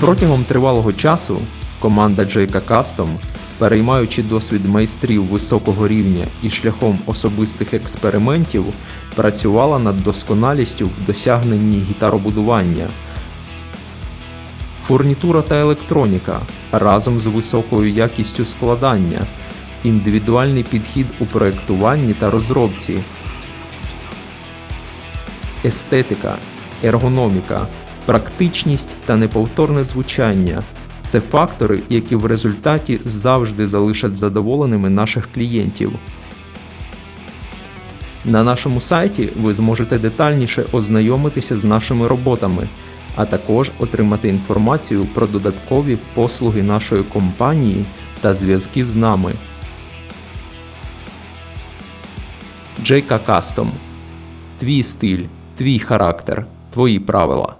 Протягом тривалого часу команда JK Custom, переймаючи досвід майстрів високого рівня і шляхом особистих експериментів, працювала над досконалістю в досягненні гітаробудування. Фурнітура та електроніка разом з високою якістю складання, індивідуальний підхід у проєктуванні та розробці, естетика, ергономіка, практичність та неповторне звучання це фактори, які в результаті завжди залишать задоволеними наших клієнтів. На нашому сайті ви зможете детальніше ознайомитися з нашими роботами, а також отримати інформацію про додаткові послуги нашої компанії та зв'язки з нами. JK Custom. Твій стиль, твій характер, твої правила.